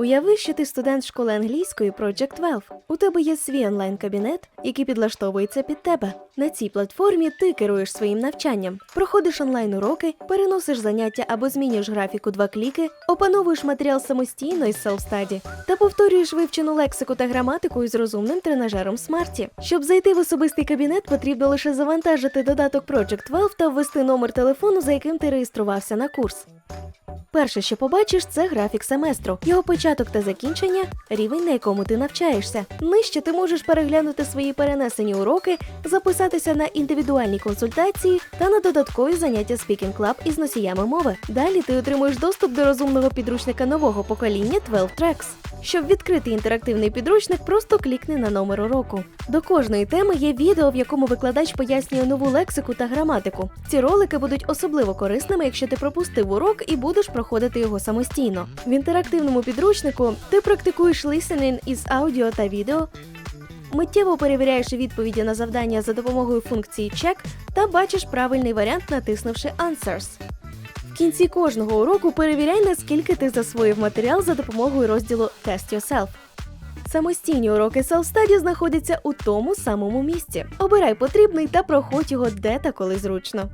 Уяви, що ти студент школи англійської Project 12. У тебе є свій онлайн-кабінет, який підлаштовується під тебе. На цій платформі ти керуєш своїм навчанням, проходиш онлайн-уроки, переносиш заняття або змінюєш графік у два кліки, опановуєш матеріал самостійно із Self-Study та повторюєш вивчену лексику та граматику із розумним тренажером Smarty. Щоб зайти в особистий кабінет, потрібно лише завантажити додаток Project 12 та ввести номер телефону, за яким ти реєструвався на курс. Перше, що побачиш, це графік семестру, його початок та закінчення, рівень, на якому ти навчаєшся. Нижче ти можеш переглянути свої перенесені уроки, записатися на індивідуальні консультації та на додаткові заняття Speaking Club із носіями мови. Далі ти отримуєш доступ до розумного підручника нового покоління 12 Tracks. Щоб відкрити інтерактивний підручник, просто клікни на номер уроку. До кожної теми є відео, в якому викладач пояснює нову лексику та граматику. Ці ролики будуть особливо корисними, якщо ти пропустив урок і будеш проходити його самостійно. В інтерактивному підручнику ти практикуєш listening із аудіо та відео, миттєво перевіряєш відповіді на завдання за допомогою функції Check та бачиш правильний варіант, натиснувши Answers. В кінці кожного уроку перевіряй, наскільки ти засвоїв матеріал за допомогою розділу Test Yourself. Самостійні уроки Self-Study знаходяться у тому самому місці. Обирай потрібний та проходь його де та коли зручно.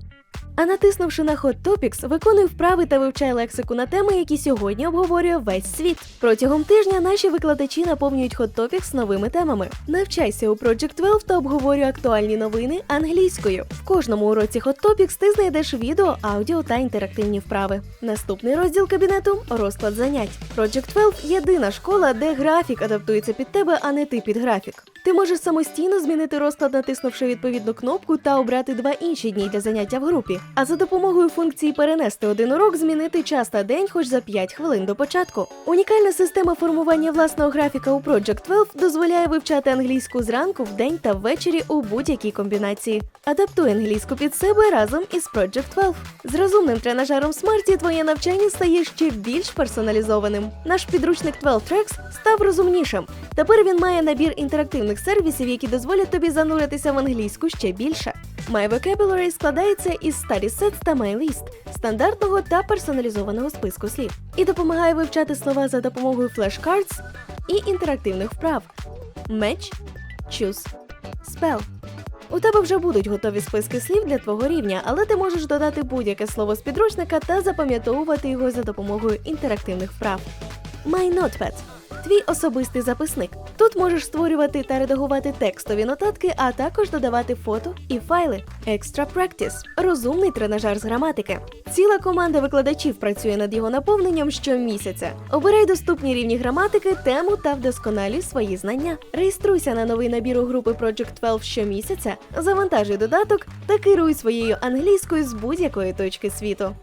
А натиснувши на Hot Topics, виконуй вправи та вивчай лексику на теми, які сьогодні обговорює весь світ. Протягом тижня наші викладачі наповнюють Hot Topics новими темами. Навчайся у Project 12 та обговорюй актуальні новини англійською. В кожному уроці Hot Topics ти знайдеш відео, аудіо та інтерактивні вправи. Наступний розділ кабінету розклад занять. Project 12 – єдина школа, де графік адаптується під тебе, а не ти під графік. Ти можеш самостійно змінити розклад, натиснувши відповідну кнопку та обрати два інші дні для заняття в групі. А за допомогою функції перенести один урок змінити час та день хоч за 5 хвилин до початку. Унікальна система формування власного графіка у Project 12 дозволяє вивчати англійську зранку, вдень та ввечері у будь-якій комбінації. Адаптуй англійську під себе разом із Project 12. З розумним тренажером Smarty твоє навчання стає ще більш персоналізованим. Наш підручник 12 Tracks став розумнішим. Тепер він має набір інтерактивних сервісів, які дозволять тобі зануритися в англійську ще більше. My Vocabulary складається із Study Sets та MyList, стандартного та персоналізованого списку слів, і допомагає вивчати слова за допомогою flashcards і інтерактивних вправ. Match, Choose, Spell. У тебе вже будуть готові списки слів для твого рівня, але ти можеш додати будь-яке слово з підручника та запам'ятовувати його за допомогою інтерактивних вправ. MyNotepad – твій особистий записник. Тут можеш створювати та редагувати текстові нотатки, а також додавати фото і файли. Extra Practice – розумний тренажер з граматики. Ціла команда викладачів працює над його наповненням щомісяця. Обирай доступні рівні граматики, тему та вдосконалюй свої знання. Реєструйся на новий набір у групи Project 12 щомісяця, завантажуй додаток та керуй своєю англійською з будь-якої точки світу.